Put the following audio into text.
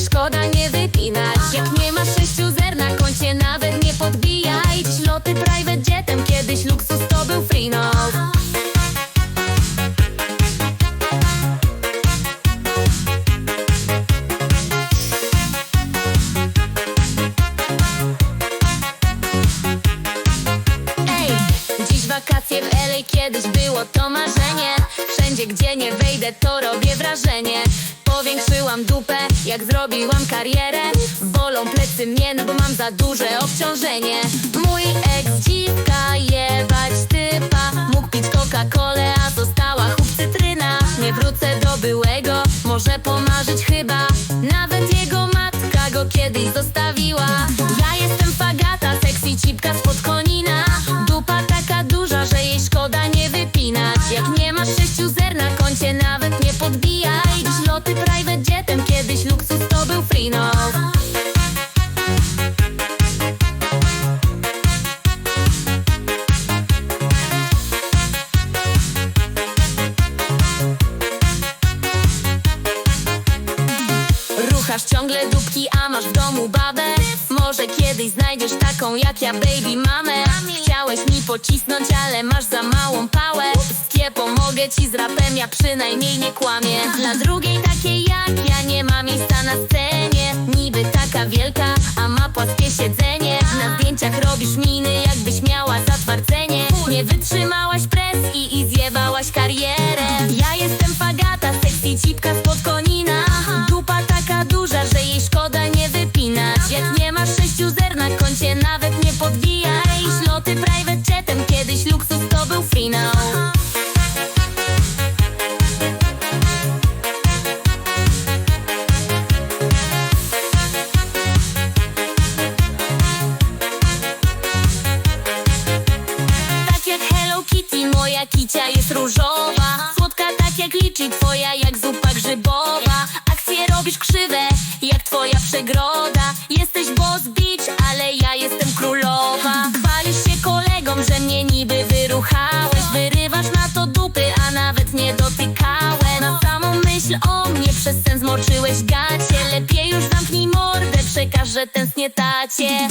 szkoda nie wypinać. Jak nie masz sześciu zer na koncie nawet nie podbijaj. Loty private jetem, kiedyś luksus to był free no. Ej, dziś wakacje w LA kiedyś było to marzenie. Wszędzie gdzie nie wejdę to robię wrażenie. Powiększyłam dupę, jak zrobiłam karierę. Bolą plecy mnie, no bo mam za duże obciążenie. Mój ex dziwka jebać typa. Mógł pić Coca-Colę, a została chłop cytryna. Nie wrócę do byłego, może pomarzyć chyba. Nawet jego matka go kiedyś zostawiła Ruchasz ciągle dupki, a masz w domu babę. Może kiedyś znajdziesz taką jak ja, baby mamę. Chciałeś mi pocisnąć, ale masz za małą pałę. Skie pomogę ci z rapem, ja przynajmniej nie kłamię. Dla drugiej takiej jak ja nie ma miejsca na scenie. Niby taka wielka, a ma płaskie siedzenie. Na zdjęciach robisz miny, jakbyś miała zatwardzenie. Nie wytrzymałaś moja kicia jest różowa. Słodka tak jak liczy, twoja jak zupa grzybowa. Akcje robisz krzywe, jak twoja przegroda Jesteś boss bitch, ale ja jestem królowa. Chwalisz się kolegom, że mnie niby wyruchałeś. Wyrywasz na to dupy, a nawet nie dotykałem Na samą myśl o mnie przez sen zmoczyłeś gacie. Lepiej już zamknij mordę, przekaż, że tęsknię tacie